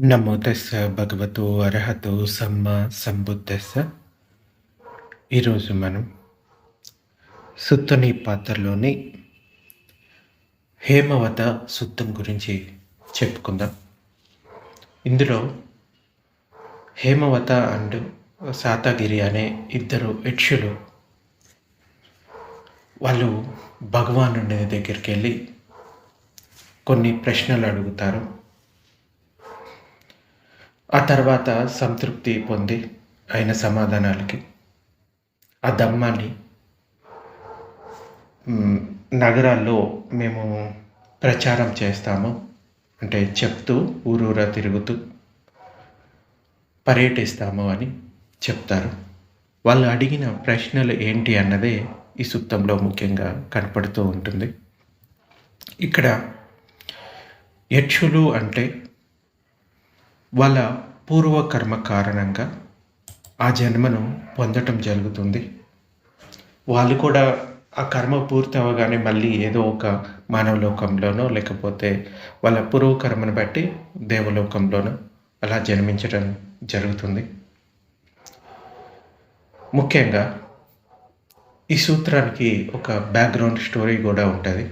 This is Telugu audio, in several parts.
నమో భగవతు భగవతో అర్హతో సమ్మ సంబుద్ధస్స ఈరోజు మనం సుత్తుని పాత్రలోని హేమవత సుత్తం గురించి చెప్పుకుందాం. ఇందులో హేమవత అండ్ సాతగిరి అనే ఇద్దరు యక్షులు వాళ్ళు భగవానుడి దగ్గరికి వెళ్ళి కొన్ని ప్రశ్నలు అడుగుతారు. ఆ తర్వాత సంతృప్తి పొంది అయిన సమాధానాలకి. ఆ దమ్మాన్ని నగరాల్లో మేము ప్రచారం చేస్తాము. అంటే చెప్తూ ఊరూరా తిరుగుతూ పర్యటిస్తాము అని చెప్తారు. వాళ్ళు అడిగిన ప్రశ్నలు ఏంటి అన్నదే ఈ సుత్తంలో ముఖ్యంగా కనపడుతూ ఉంటుంది. ఇక్కడ యక్షులు అంటే వాళ్ళ పూర్వకర్మ కారణంగా ఆ జన్మను పొందటం జరుగుతుంది. వాళ్ళు కూడా ఆ కర్మ పూర్తి అవ్వగానే మళ్ళీ ఏదో ఒక మానవలోకంలోనో లేకపోతే వాళ్ళ పూర్వకర్మను బట్టి దేవలోకంలోనో అలా జన్మించడం జరుగుతుంది. ముఖ్యంగా ఈ సూత్రానికి ఒక బ్యాక్గ్రౌండ్ స్టోరీ కూడా ఉంటుంది.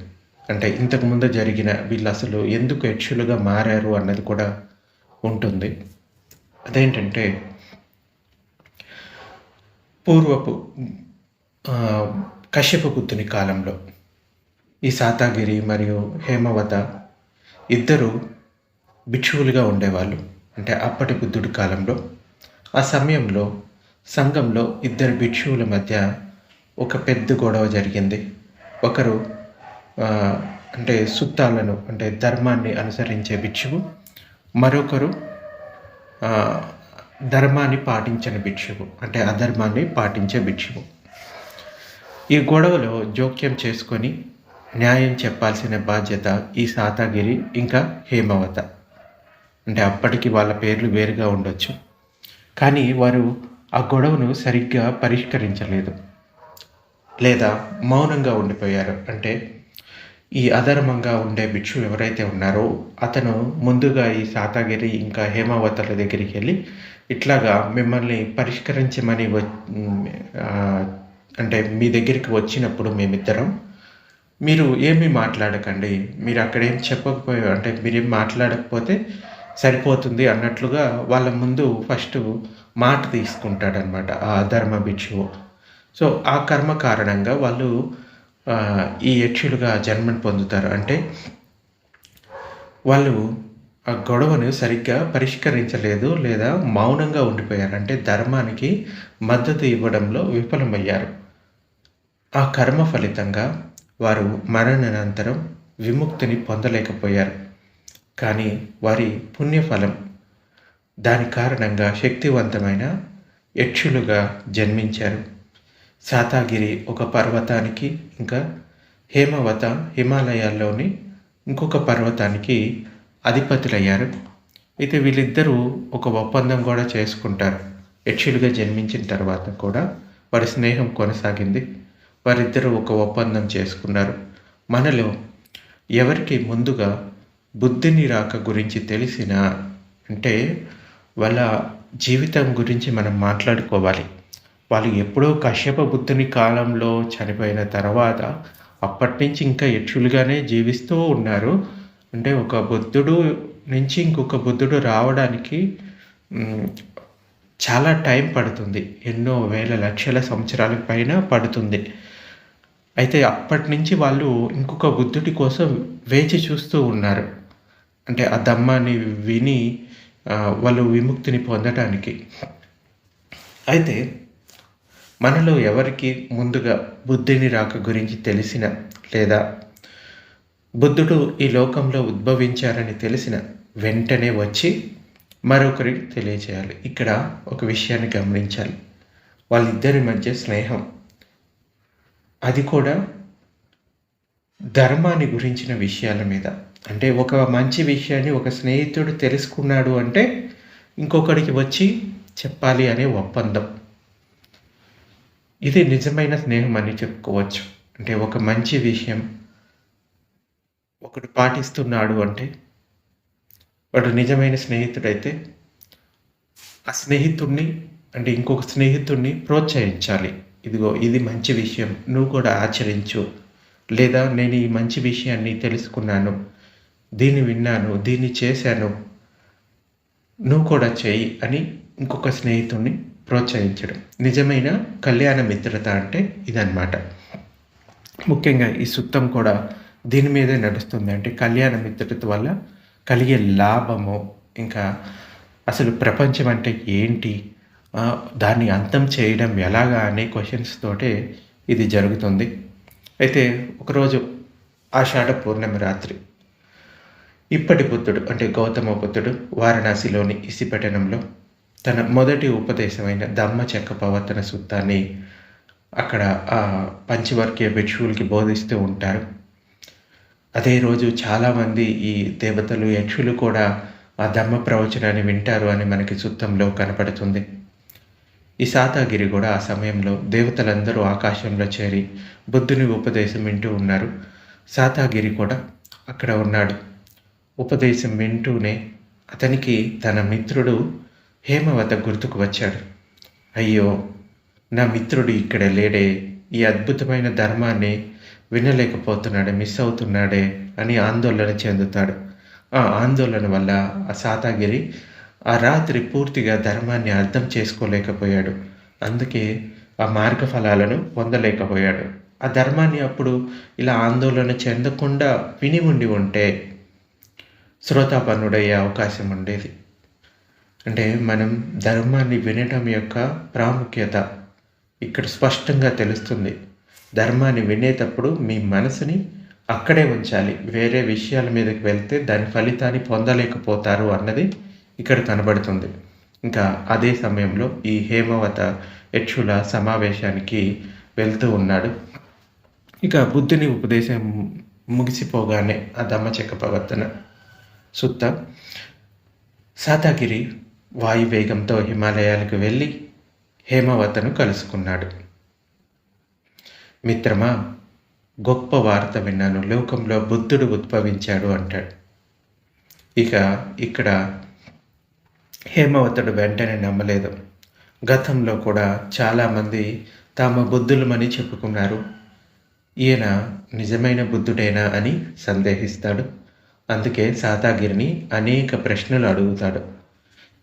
అంటే ఇంతకుముందు జరిగిన వీళ్ళు అసలు ఎందుకు యక్షులుగా మారారు అన్నది కూడా ఉంటుంది. అదేంటంటే పూర్వపు ఆ, బుద్ధుని కాలంలో ఈ సాతాగిరి మరియు హేమవత ఇద్దరు భిక్షువులుగా ఉండేవాళ్ళు. అంటే అప్పటి బుద్ధుడి కాలంలో. ఆ సమయంలో సంఘంలో ఇద్దరు భిక్షువుల మధ్య ఒక పెద్ద గొడవ జరిగింది. ఒకరు అంటే సుత్తాలను అంటే ధర్మాన్ని అనుసరించే భిక్షువు మరొకరు ధర్మాన్ని పాటించని భిక్షువు. అంటే అధర్మాన్ని పాటించే భిక్షువు. ఈ గొడవలో జోక్యం చేసుకొని న్యాయం చెప్పాల్సిన బాధ్యత ఈ సాతాగిరి ఇంకా హేమవత. అంటే అప్పటికి వాళ్ళ పేర్లు వేరుగా ఉండొచ్చు. కానీ వారు ఆ గొడవను సరిగ్గా పరిష్కరించలేదు. లేదా మౌనంగా ఉండిపోయారు. అంటే ఈ అధర్మంగా ఉండే భిక్షు ఎవరైతే ఉన్నారో అతను ముందుగా ఈ సాతగిరి ఇంకా హేమావతల దగ్గరికి వెళ్ళి ఇట్లాగా మిమ్మల్ని పరిష్కరించమని వ అంటే మీ దగ్గరికి వచ్చినప్పుడు మేమిద్దరం మీరు ఏమీ మాట్లాడకండి మీరు అక్కడేం చెప్పకపోయా అంటే మీరేం మాట్లాడకపోతే సరిపోతుంది అన్నట్లుగా వాళ్ళ ముందు ఫస్ట్ మాట తీసుకుంటాడనమాట ఆ ధర్మ భిక్షువు. సో ఆ కర్మ కారణంగా వాళ్ళు ఈ యక్షులుగా జన్మను పొందుతారు. అంటే వాళ్ళు ఆ గొడవను సరిగ్గా పరిష్కరించలేదు లేదా మౌనంగా ఉండిపోయారు. అంటే ధర్మానికి మద్దతు ఇవ్వడంలో విఫలమయ్యారు. ఆ కర్మ ఫలితంగా వారు మరణానంతరం విముక్తిని పొందలేకపోయారు. కానీ వారి పుణ్యఫలం దాని కారణంగా శక్తివంతమైన యక్షులుగా జన్మించారు. సాతాగిరి ఒక పర్వతానికి ఇంకా హేమవత హిమాలయాల్లోని ఇంకొక పర్వతానికి అధిపతులయ్యారు. అయితే వీళ్ళిద్దరూ ఒక ఒప్పందం కూడా చేసుకుంటారు. యక్షులుగా జన్మించిన తర్వాత కూడా వారి స్నేహం కొనసాగింది. వారిద్దరూ ఒక ఒప్పందం చేసుకున్నారు. మనలో ఎవరికి ముందుగా బుద్ధిని రాక గురించి తెలిసిన అంటే వాళ్ళ జీవితం గురించి మనం మాట్లాడుకోవాలి. వాళ్ళు ఎప్పుడో కశ్యప బుద్ధుని కాలంలో చనిపోయిన తర్వాత అప్పటి నుంచి ఇంకా యక్షులుగానే జీవిస్తూ ఉన్నారు. అంటే ఒక బుద్ధుడు నుంచి ఇంకొక బుద్ధుడు రావడానికి చాలా టైం పడుతుంది. ఎన్నో వేల లక్షల సంవత్సరాల పైన పడుతుంది. అయితే అప్పటి నుంచి వాళ్ళు ఇంకొక బుద్ధుడి కోసం వేచి చూస్తూ ఉన్నారు. అంటే ఆ దమ్మాన్ని విని వాళ్ళు విముక్తిని పొందటానికి. అయితే మనలో ఎవరికి ముందుగా బుద్ధిని రాక గురించి తెలిసిన లేదా బుద్ధుడు ఈ లోకంలో ఉద్భవించారని తెలిసిన వెంటనే వచ్చి మరొకరికి తెలియజేయాలి ఇక్కడ ఒక విషయాన్ని గమనించాలి. వాళ్ళిద్దరి మధ్య స్నేహం. అది కూడా ధర్మాన్ని గురించిన విషయాల మీద. అంటే ఒక మంచి విషయాన్ని ఒక స్నేహితుడు తెలుసుకున్నాడు అంటే ఇంకొకడికి వచ్చి చెప్పాలి అనే ఒప్పందం. ఇది నిజమైన స్నేహం అని చెప్పుకోవచ్చు. అంటే ఒక మంచి విషయం ఒకడు పాటిస్తున్నాడు అంటే వాడు నిజమైన స్నేహితుడైతే ఆ స్నేహితుడిని అంటే ఇంకొక స్నేహితుడిని ప్రోత్సహించాలి. ఇదిగో ఇది మంచి విషయం. నువ్వు కూడా ఆచరించు. లేదా నేను ఈ మంచి విషయాన్ని తెలుసుకున్నాను. దీన్ని విన్నాను దీన్ని చేశాను. నువ్వు కూడా చేయి అని ఇంకొక స్నేహితుడిని ప్రోత్సహించడం. నిజమైన కళ్యాణ మిత్రత అంటే ఇదన్నమాట. ముఖ్యంగా ఈ సుత్తం కూడా దీని మీదే నడుస్తుంది. అంటే కళ్యాణ మిత్రత వల్ల కలిగే లాభము ఇంకా అసలు ప్రపంచం అంటే ఏంటి దాన్ని అంతం చేయడం ఎలాగా అనే క్వశ్చన్స్ తోటే ఇది జరుగుతుంది. అయితే ఒకరోజు ఆషాఢ పూర్ణమి రాత్రి ఇప్పటి బుద్ధుడు అంటే గౌతమ బుద్ధుడు వారణాసిలోని ఇసిపట్టణంలో తన మొదటి ఉపదేశమైన ధమ్మ చెక్క పవర్తన సూత్రాన్ని అక్కడ ఆ పంచవర్గీయ భిక్షువులకి బోధిస్తూ ఉంటారు. అదే రోజు చాలామంది ఈ దేవతలు యక్షులు కూడా ఆ ధమ్మ ప్రవచనాన్ని వింటారు అని మనకి సుత్తంలో కనపడుతుంది. ఈ సాతాగిరి కూడా ఆ సమయంలో దేవతలందరూ ఆకాశంలో చేరి బుద్ధుని ఉపదేశం వింటూ ఉన్నారు. సాతాగిరి కూడా అక్కడ ఉన్నాడు. ఉపదేశం వింటూనే అతనికి తన మిత్రుడు హేమవత గుర్తుకు వచ్చాడు. అయ్యో నా మిత్రుడు ఇక్కడ లేడే ఈ అద్భుతమైన ధర్మాన్ని వినలేకపోతున్నాడే మిస్ అవుతున్నాడే అని ఆందోళన చెందుతాడు. ఆ ఆందోళన వల్ల ఆ సాతాగిరి ఆ రాత్రి పూర్తిగా ధర్మాన్ని అర్థం చేసుకోలేకపోయాడు. అందుకే ఆ మార్గ ఫలాలను పొందలేకపోయాడు. ఆ ధర్మాన్ని అప్పుడు ఇలా ఆందోళన చెందకుండా విని ఉండి ఉంటే శ్రోతాపన్నుడయ్యే అవకాశం ఉండేది. అంటే మనం ధర్మాన్ని వినటం యొక్క ప్రాముఖ్యత ఇక్కడ స్పష్టంగా తెలుస్తుంది. ధర్మాన్ని వినేటప్పుడు మీ మనసుని అక్కడే ఉంచాలి. వేరే విషయాల మీదకి వెళ్తే దాని ఫలితాన్ని పొందలేకపోతారు అన్నది ఇక్కడ కనబడుతుంది. ఇంకా అదే సమయంలో ఈ హేమవత యక్షుల సమావేశానికి వెళ్తూ ఉన్నాడు. ఇక బుద్ధుని ఉపదేశం ముగిసిపోగానే ఆ దమ్మచెక్క ప్రవర్తన సుత్త సాతాగిరి వాయువేగంతో హిమాలయాలకు వెళ్ళి హేమవతను కలుసుకున్నాడు. మిత్రమా గొప్ప వార్త విన్నాను. లోకంలో బుద్ధుడు ఉద్భవించాడు అంటాడు. ఇక ఇక్కడ హేమవతుడు వెంటనే నమ్మలేదు. గతంలో కూడా చాలామంది తాము బుద్ధులమని చెప్పుకున్నారు. ఈయన నిజమైన బుద్ధుడేనా అని సందేహిస్తాడు. అందుకే సాతాగిరిని అనేక ప్రశ్నలు అడుగుతాడు.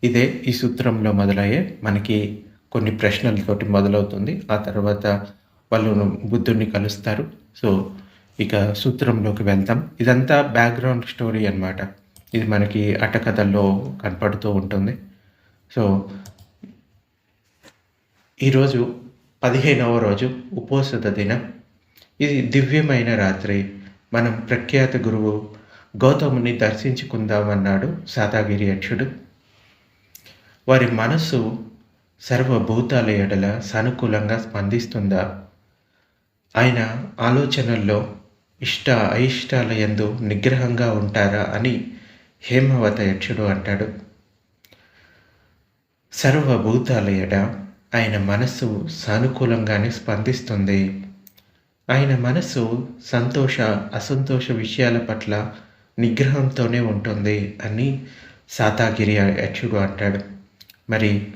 ఇదే ఈ సూత్రంలో మొదలయ్యే మనకి కొన్ని ప్రశ్నలతోటి మొదలవుతుంది. ఆ తర్వాత వాళ్ళు బుద్ధుడిని కలుస్తారు. సో ఇక సూత్రంలోకి వెళ్తాం. ఇదంతా బ్యాక్గ్రౌండ్ స్టోరీ అన్నమాట. ఇది మనకి అటకథల్లో కనపడుతూ ఉంటుంది. సో ఈరోజు పదిహేనవ రోజు ఉపోసత దినం. ఇది దివ్యమైన రాత్రి. మనం ప్రఖ్యాత గురువు గౌతముని దర్శించుకుందామన్నాడు సాతాగిరి యక్షుడు. వారి మనస్సు సర్వభూతాల ఎడల సానుకూలంగా స్పందిస్తుందా? ఆయన ఆలోచనల్లో ఇష్ట అయిష్టాల ఎందు నిగ్రహంగా ఉంటారా అని హేమవత యక్షుడు అంటాడు. సర్వభూతాల ఎడ ఆయన మనస్సు సానుకూలంగానే స్పందిస్తుంది. ఆయన మనస్సు సంతోష అసంతోష విషయాల పట్ల నిగ్రహంతోనే ఉంటుంది అని సాతాగిరి యక్షుడు అంటాడు. మరి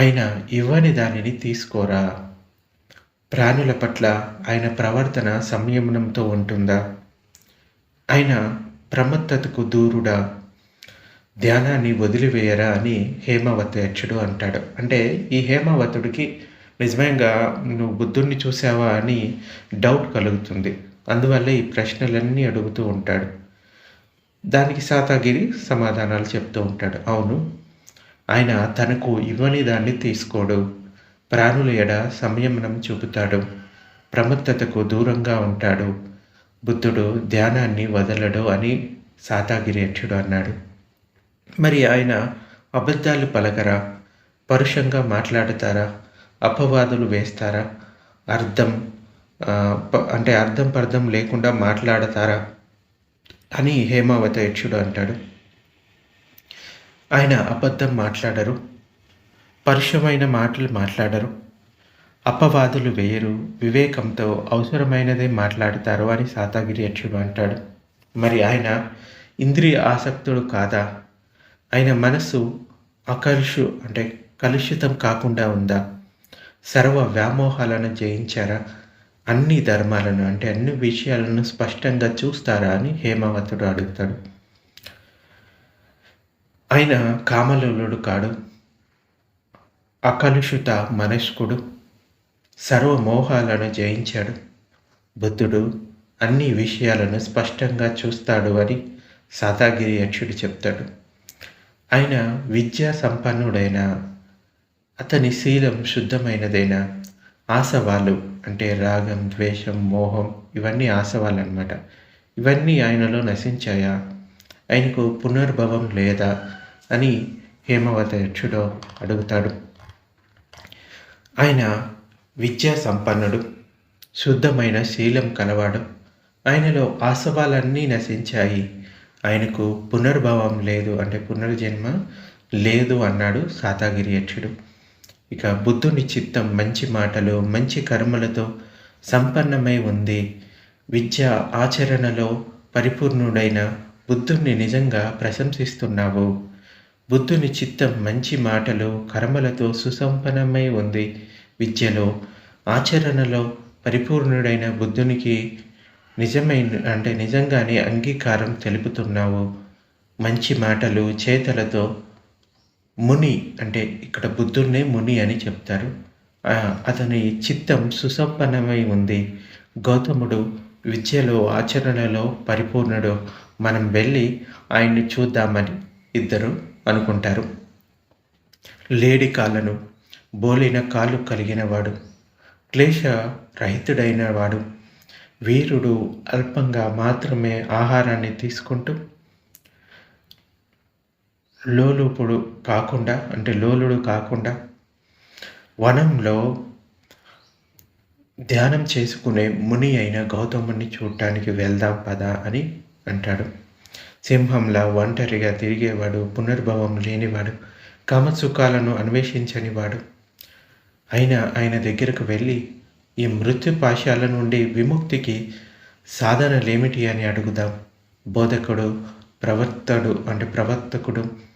ఆయన ఇవ్వని దానిని తీసుకోరా? ప్రాణుల పట్ల ఆయన ప్రవర్తన సంయమనంతో ఉంటుందా? ఆయన ప్రమత్తతకు దూరుడా? ధ్యానాన్ని వదిలివేయరా అని హేమవత యక్షుడు అంటాడు. అంటే ఈ హేమవతుడికి నిజంగా నువ్వు బుద్ధుణ్ణి చూసావా అని డౌట్ కలుగుతుంది. అందువల్ల ఈ ప్రశ్నలన్నీ అడుగుతూ ఉంటాడు. దానికి సాతాగిరి సమాధానాలు చెప్తూ ఉంటాడు. అవును ఆయన తనకు ఇవ్వని దాన్ని తీసుకోడు. ప్రాణుల ఎడ సంయమనం చూపుతాడు. ప్రమత్తతకు దూరంగా ఉంటాడు. బుద్ధుడు ధ్యానాన్ని వదలడు అని సాతాగిరి యక్షుడు అన్నాడు. మరి ఆయన అబద్ధాలు పలకరా? పరుషంగా మాట్లాడతారా? అపవాదులు వేస్తారా? అర్థం అంటే అర్థం పర్థం లేకుండా మాట్లాడతారా? అని హేమావత యక్షుడు అంటాడు. ఆయన అబద్ధం మాట్లాడరు పరుషమైన మాటలు మాట్లాడరు అపవాదులు వేయరు వివేకంతో అవసరమైనదే మాట్లాడతారు అని సాతాగిరి యక్షుడు అంటాడు. మరి ఆయన ఇంద్రియ ఆసక్తుడు కాదా? ఆయన మనస్సు అకలుషు అంటే కలుషితం కాకుండా ఉందా? సర్వ వ్యామోహాలను జయించారా? అన్ని ధర్మాలను అంటే అన్ని విషయాలను స్పష్టంగా చూస్తారా అని హేమవతుడు అడుగుతాడు. ఆయన కామలుడు కాడు అకలుషిత మనస్కుడు సర్వమోహాలను జయించాడు. బుద్ధుడు అన్ని విషయాలను స్పష్టంగా చూస్తాడు అని సాతాగిరి యక్షుడు చెప్తాడు. ఆయన విద్యా సంపన్నుడైన అతని శీలం శుద్ధమైనదైన ఆసవాలు అంటే రాగం ద్వేషం మోహం ఇవన్నీ ఆసవాలు ఇవన్నీ ఆయనలో నశించాయా? ఆయనకు పునర్భవం లేదా అని హేమవత యక్షుడు అడుగుతాడు. ఆయన విద్యా సంపన్నుడు శుద్ధమైన శీలం కలవాడు. ఆయనలో ఆసవాలన్నీ నశించాయి. ఆయనకు పునర్భవం లేదు అంటే పునర్జన్మ లేదు అన్నాడు సాతాగిరి యక్షుడు. ఇక బుద్ధుని చిత్తం మంచి మాటలు మంచి కర్మలతో సంపన్నమై ఉంది. విద్య ఆచరణలో పరిపూర్ణుడైన బుద్ధుణ్ణి నిజంగా ప్రశంసిస్తున్నావు. బుద్ధుని చిత్తం మంచి మాటలు కర్మలతో సుసంపన్నమై ఉంది. విద్యలో ఆచరణలో పరిపూర్ణుడైన బుద్ధునికి నిజమైన అంటే నిజంగానే అంగీకారం తెలుపుతున్నావు. మంచి మాటలు చేతలతో ముని అంటే ఇక్కడ బుద్ధుడినే ముని అని చెప్తారు. అతని చిత్తం సుసంపన్నమై ఉంది. గౌతముడు విద్యలో ఆచరణలో పరిపూర్ణుడు. మనం వెళ్ళి ఆయన్ని చూద్దామని ఇద్దరు అనుకుంటారు. లేడి కాళ్ళను బోలిన కాళ్ళు కలిగిన వాడు క్లేశ రహితుడైన వాడు వీరుడు అల్పంగా మాత్రమే ఆహారాన్ని తీసుకుంటూ లోలుపుడు కాకుండా అంటే లోలుడు కాకుండా వనంలో ధ్యానం చేసుకునే ముని అయిన గౌతముని చూడటానికి వెళ్దాం పదా అని అంటాడు. సింహంలా ఒంటరిగా తిరిగేవాడు పునర్భవం లేనివాడు కామసుఖాలను అన్వేషించనివాడు అయినా ఆయన దగ్గరకు వెళ్ళి ఈ మృత్యు పాశాల నుండి విముక్తికి సాధనలేమిటి అని అడుగుదాం. బోధకుడు ప్రవర్తడు అంటే ప్రవర్తకుడు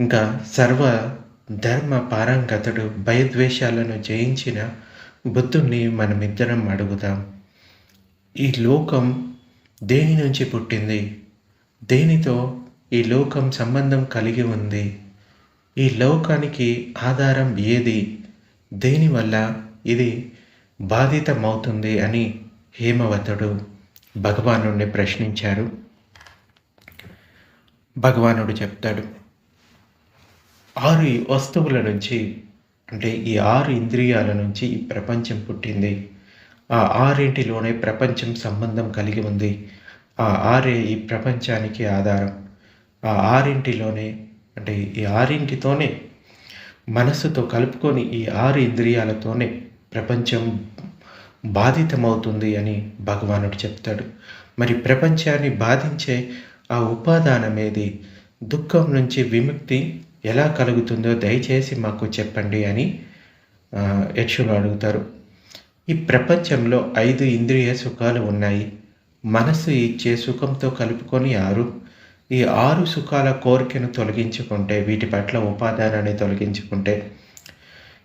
ఇంకా సర్వ ధర్మ పారంగతుడు భయద్వేషాలను జయించిన బుద్ధుణ్ణి మనమిద్దరం అడుగుదాం. ఈ లోకం దేని నుంచి పుట్టింది? దేనితో ఈ లోకం సంబంధం కలిగి ఉంది? ఈ లోకానికి ఆధారం ఏది? దేనివల్ల ఇది బాధితమవుతుంది అని హేమవతుడు భగవానుడిని ప్రశ్నించారు. భగవానుడు చెప్తాడు ఆరు వస్తువుల నుంచి అంటే ఈ ఆరు ఇంద్రియాల నుంచి ఈ ప్రపంచం పుట్టింది. ఆ ఆరింటిలోనే ప్రపంచం సంబంధం కలిగి ఉంది. ఆ ఆరే ఈ ప్రపంచానికి ఆధారం. ఆ ఆరింటిలోనే అంటే ఈ ఆరింటితోనే మనస్సుతో కలుపుకొని ఈ ఆరు ఇంద్రియాలతోనే ప్రపంచం బాధితమవుతుంది అని భగవానుడు చెప్తాడు. మరి ప్రపంచాన్ని బాధించే ఆ ఉపాదానం ఏది దుఃఖం నుంచి విముక్తి ఎలా కలుగుతుందో దయచేసి మాకు చెప్పండి అని యక్షులు అడుగుతారు. ఈ ప్రపంచంలో ఐదు ఇంద్రియ సుఖాలు ఉన్నాయి. మనస్సు ఇచ్చే సుఖంతో కలుపుకొని ఆరు. ఈ ఆరు సుఖాల కోరికను తొలగించుకుంటే వీటి పట్ల ఉపాదానాన్ని తొలగించుకుంటే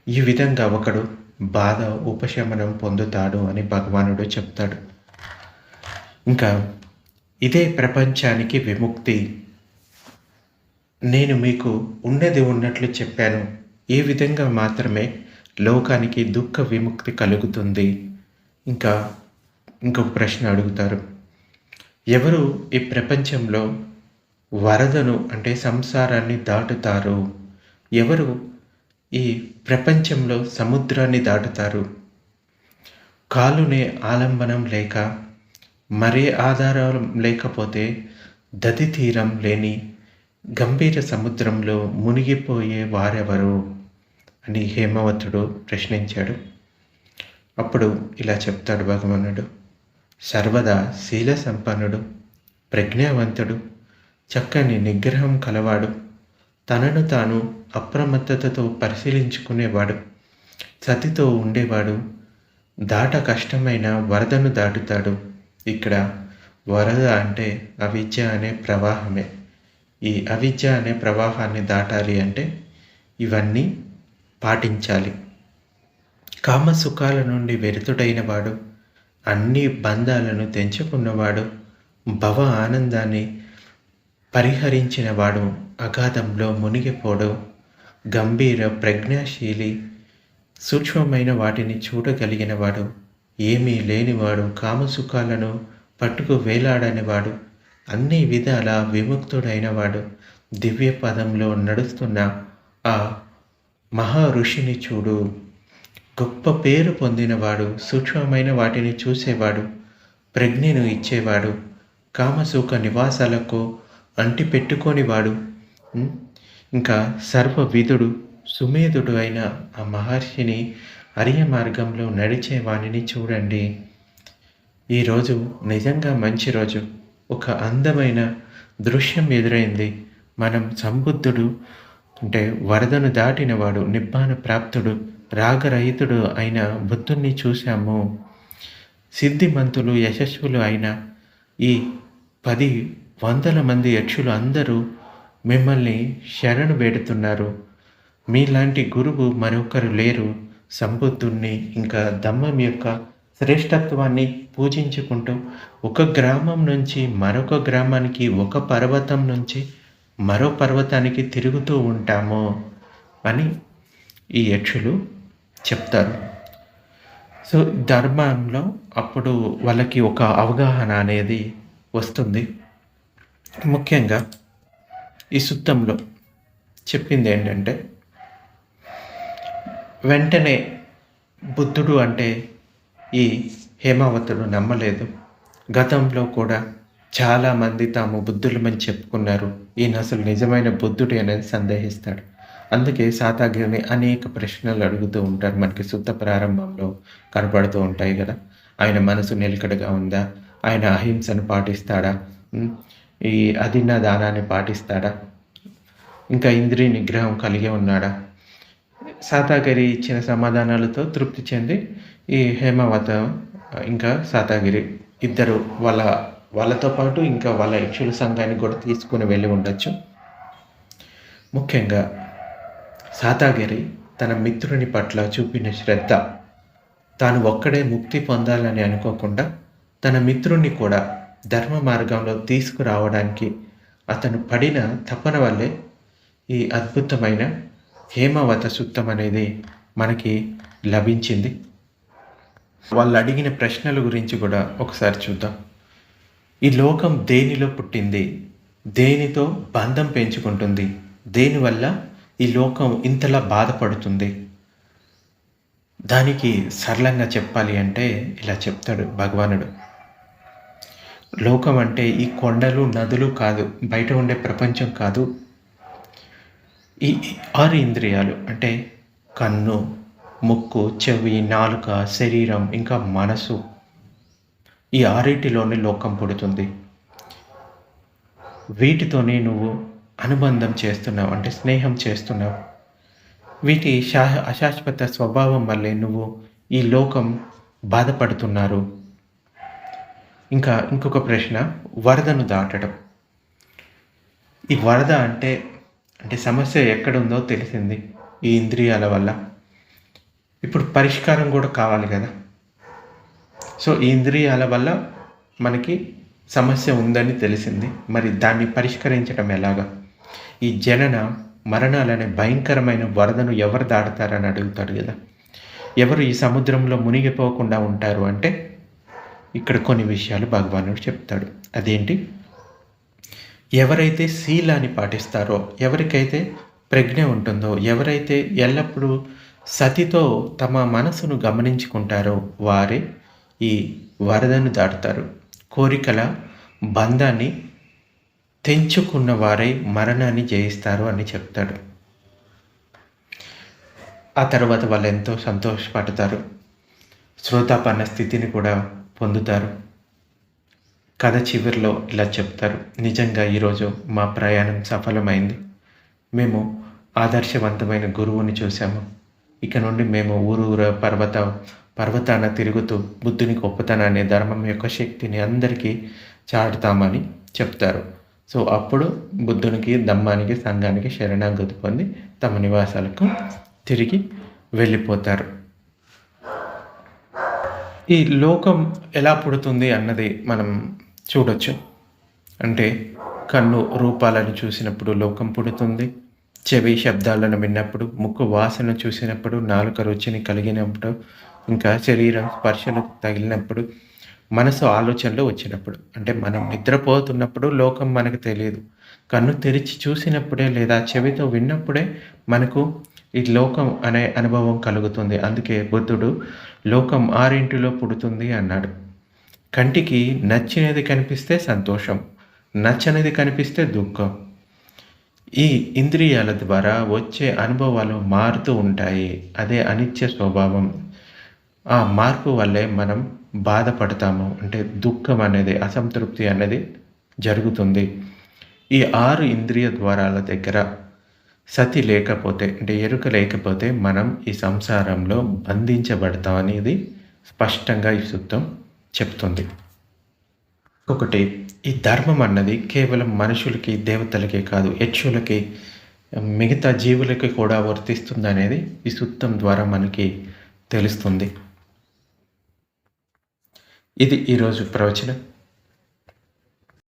ఈ విధంగా ఒకడు బాధ ఉపశమనం పొందుతాడు అని భగవానుడు చెప్తాడు. ఇంకా ఇదే ప్రపంచానికి విముక్తి. నేను మీకు ఉన్నది ఉన్నట్లు చెప్పాను. ఈ విధంగా మాత్రమే లోకానికి దుఃఖ విముక్తి కలుగుతుంది. ఇంకా ఇంకొక ప్రశ్న అడుగుతారు. ఎవరు ఈ ప్రపంచంలో వరదను అంటే సంసారాన్ని దాటుతారు? ఎవరు ఈ ప్రపంచంలో సముద్రాన్ని దాటుతారు? కాలునే ఆలంబనం లేక మరే ఆధారం లేకపోతే దది తీరం లేని గంభీర సముద్రంలో మునిగిపోయే వారెవరు అని హేమవతుడు ప్రశ్నించాడు. అప్పుడు ఇలా చెప్తాడు భగవానుడు సర్వదా శీల సంపన్నుడు ప్రజ్ఞావంతుడు చక్కని నిగ్రహం కలవాడు తనను తాను అప్రమత్తతతో పరిశీలించుకునేవాడు సతితో ఉండేవాడు దాట కష్టమైన వరదను దాటుతాడు. ఇక్కడ వరద అంటే అవిద్య అనే ప్రవాహమే. ఈ అవిద్య అనే ప్రవాహాన్ని దాటాలి అంటే ఇవన్నీ పాటించాలి. కామసుఖాల నుండి వెరుతుడైన వాడు అన్ని బంధాలను తెంచుకున్నవాడు భవ ఆనందాన్ని పరిహరించిన వాడు అగాధంలో మునిగిపోడు గంభీర ప్రజ్ఞాశీలి సూక్ష్మమైన వాటిని చూడగలిగిన వాడు ఏమీ లేనివాడు కామసుఖాలను పట్టుకు వేలాడనివాడు అన్ని విధాల విముక్తుడైన వాడు దివ్య పదంలో నడుస్తున్న ఆ మహా ఋషిని చూడు. గొప్ప పేరు పొందినవాడు సూక్ష్మమైన వాటిని చూసేవాడు ప్రజ్ఞను ఇచ్చేవాడు కామసుఖ నివాసాలకు అంటి పెట్టుకోనివాడు ఉం? ఇంకా సర్వవిధుడు సుమేధుడు అయిన ఆ మహర్షిని అరియ మార్గంలో నడిచే వాణిని చూడండి ఈరోజు నిజంగా మంచి రోజు. ఒక అందమైన దృశ్యం ఎదురైంది. మనం సంబుద్ధుడు అంటే వరదను దాటినవాడు నిబ్బాన ప్రాప్తుడు రాగరహితుడు అయిన బుద్ధుణ్ణి చూశాము. సిద్ధిమంతులు యశస్వులు అయిన ఈ పది వందల మంది యక్షులు అందరూ మిమ్మల్ని శరణు వేడుతున్నారు. మీలాంటి గురువు మరొకరు లేరు. సంబుద్ధుణ్ణి ఇంకా దమ్మం యొక్క శ్రేష్టత్వాన్ని పూజించుకుంటూ ఒక గ్రామం నుంచి మరొక గ్రామానికి ఒక పర్వతం నుంచి మరో పర్వతానికి తిరుగుతూ ఉంటాము అని ఈ యక్షులు చెప్తారు. సో ధర్మంలో అప్పుడు వాళ్ళకి ఒక అవగాహన అనేది వస్తుంది. ముఖ్యంగా ఈ సుత్తంలో చెప్పింది ఏంటంటే వెంటనే బుద్ధుడు అంటే ఈ హేమావతుడు నమ్మలేదు. గతంలో కూడా చాలామంది తాము బుద్ధులమని చెప్పుకున్నారు. ఈయన అసలు నిజమైన బుద్ధుడు అనేది సందేహిస్తాడు. అందుకే సాతాగిరిని అనేక ప్రశ్నలు అడుగుతూ ఉంటారు. మనకి సుత్త ప్రారంభంలో కనపడుతూ ఉంటాయి కదా. ఆయన మనసు నిలకడగా ఉందా? ఆయన అహింసను పాటిస్తాడా? ఈ అదిన్న దానాన్ని పాటిస్తాడా? ఇంకా ఇంద్రియ నిగ్రహం కలిగి ఉన్నాడా? సాతాగిరి ఇచ్చిన సమాధానాలతో తృప్తి చెంది ఈ హేమావత ఇంకా సాతగిరి ఇద్దరు వాళ్ళ వాళ్ళతో పాటు ఇంకా వాళ్ళ యక్షుల సంఘాన్ని కూడా తీసుకుని వెళ్ళి ఉండొచ్చు. ముఖ్యంగా సాతగిరి తన మిత్రుని పట్ల చూపిన శ్రద్ధ. తాను ఒక్కడే ముక్తి పొందాలని అనుకోకుండా తన మిత్రుణ్ణి కూడా ధర్మ మార్గంలో తీసుకురావడానికి అతను పడిన తపన వల్లే ఈ అద్భుతమైన హేమవత సుత్తం అనేది మనకి లభించింది. వాళ్ళు అడిగిన ప్రశ్నల గురించి కూడా ఒకసారి చూద్దాం. ఈ లోకం దేనిలో పుట్టింది? దేనితో బంధం పెంచుకుంటుంది? దేనివల్ల ఈ లోకం ఇంతలా బాధపడుతుంది? దానికి సరళంగా చెప్పాలి అంటే ఇలా చెప్తాడు భగవానుడు. లోకం అంటే ఈ కొండలు నదులు కాదు బయట ఉండే ప్రపంచం కాదు. ఈ ఆరు ఇంద్రియాలు అంటే కన్ను ముక్కు చెవి నాలుక శరీరం ఇంకా మనసు ఈ ఆరిటిలోనే లోకం పుడుతుంది. వీటితోనే నువ్వు అనుబంధం చేస్తున్నావు అంటే స్నేహం చేస్తున్నావు. వీటి శా అశాశ్వత స్వభావం వల్లే నువ్వు ఈ లోకం బాధపడుతున్నారు. ఇంకా ఇంకొక ప్రశ్న వరదను దాటడం. ఈ వరద అంటే అంటే సమస్య ఎక్కడుందో తెలిసింది ఈ ఇంద్రియాల వల్ల. ఇప్పుడు పరిష్కారం కూడా కావాలి కదా. సో ఈ ఇంద్రియాల వల్ల మనకి సమస్య ఉందని తెలిసింది. మరి దాన్ని పరిష్కరించడం ఎలాగా? ఈ జనన మరణాలనే భయంకరమైన వరదను ఎవరు దాటుతారని అడుగుతాడు కదా. ఎవరు ఈ సముద్రంలో మునిగిపోకుండా ఉంటారు అంటే ఇక్కడ కొన్ని విషయాలు భగవానుడు చెప్తాడు. అదేంటి? ఎవరైతే శీలాన్ని పాటిస్తారో ఎవరికైతే ప్రజ్ఞ ఉంటుందో ఎవరైతే ఎల్లప్పుడూ సతితో తమ మనసును గమనించుకుంటారో వారే ఈ వరదను దాటుతారు. కోరికల బంధాన్ని తెంచుకున్న వారై మరణాన్ని జయిస్తారు అని చెప్తాడు. ఆ తర్వాత వాళ్ళు ఎంతో సంతోషపడతారు. శ్రోతాపన్న స్థితిని కూడా పొందుతారు. కథ చివరిలో ఇలా చెప్తారు. నిజంగా ఈరోజు మా ప్రయాణం సఫలమైంది. మేము ఆదర్శవంతమైన గురువుని చూసాము ఇక నుండి మేము ఊరూర పర్వత పర్వతాన తిరుగుతూ బుద్ధుని గొప్పతనాన్ని ధర్మం యొక్క శక్తిని అందరికీ చాటుతామని చెప్తారు. సో అప్పుడు బుద్ధునికి దమ్మానికి సంఘానికి శరణాగతి పొంది తమ నివాసాలకు తిరిగి వెళ్ళిపోతారు. ఈ లోకం ఎలా పుడుతుంది అన్నది మనం చూడొచ్చు. అంటే కన్ను రూపాలను చూసినప్పుడు లోకం పుడుతుంది. చెవి శబ్దాలను విన్నప్పుడు ముక్కు వాసన చూసినప్పుడు నాలుక రుచిని కలిగినప్పుడు ఇంకా శరీరం స్పర్శను తగిలినప్పుడు మనసు ఆలోచనలు వచ్చినప్పుడు. అంటే మనం నిద్రపోతున్నప్పుడు లోకం మనకు తెలియదు. కన్ను తెరిచి చూసినప్పుడే లేదా చెవితో విన్నప్పుడే మనకు ఈ లోకం అనే అనుభవం కలుగుతుంది. అందుకే బుద్ధుడు లోకం ఆరింటిలో పుడుతుంది అన్నాడు. కంటికి నచ్చినది కనిపిస్తే సంతోషం నచ్చనిది కనిపిస్తే దుఃఖం. ఈ ఇంద్రియాల ద్వారా వచ్చే అనుభవాలు మారుతూ ఉంటాయి. అదే అనిత్య స్వభావం. ఆ మార్పు వల్లే మనం బాధపడతాము. అంటే దుఃఖం అనేది అసంతృప్తి అనేది జరుగుతుంది. ఈ ఆరు ఇంద్రియ ద్వారాల దగ్గర సతి లేకపోతే అంటే ఎరుక లేకపోతే మనం ఈ సంసారంలో బంధించబడతాం అనేది స్పష్టంగా ఈ సూత్రం చెప్తుంది. ఒకటి ఈ ధర్మం అన్నది కేవలం మనుషులకి దేవతలకే కాదు యక్షులకి మిగతా జీవులకి కూడా వర్తిస్తుంది అనేది ఈ సూత్రం ద్వారా మనకి తెలుస్తుంది. ఇది ఈరోజు ప్రవచనం.